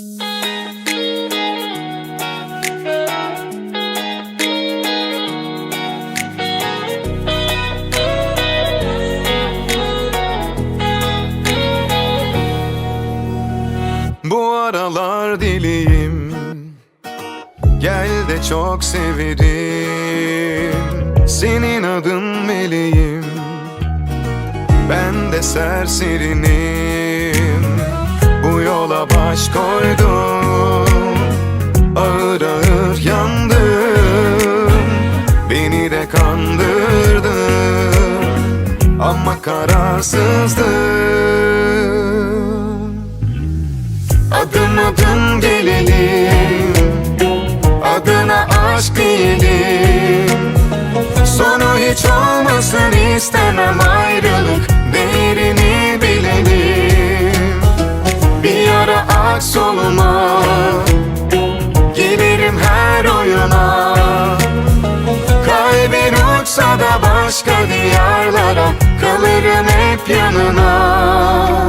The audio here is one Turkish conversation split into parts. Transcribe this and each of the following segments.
Bu aralar deliyim Gel de çok severim. Senin adın meleğim. Ben de serserinim Baş koydum. Ağır ağır yandım. Beni de kandırdın. Ama kararsızdım. Adım adım gelelim Adına aşk diyelim Sonu hiç olmasın istemem soluma. Gelirim her oyuna. Kalbin uçsa da başka diyarlara Kalırım hep yanına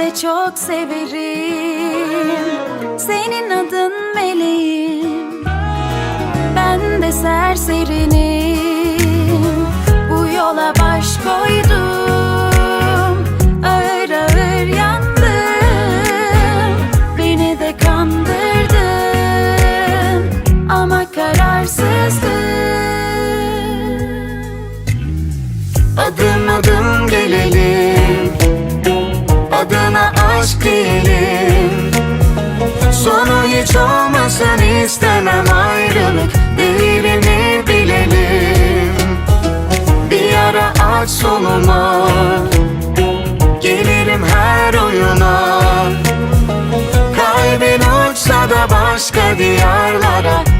de çok severim. Senin adın meleğim. Ben de serserinim. Bu yola baş koydum. Ağır ağır yandım. Beni de kandırdın. Ama kararsızdım. Adım adım aşk diyelim Sonu hiç olmasın istemem ayrılık Değerini bilelim. Bir ara aç soluma Gelirim her oyuna. Kalbin uçsa da başka diyarlara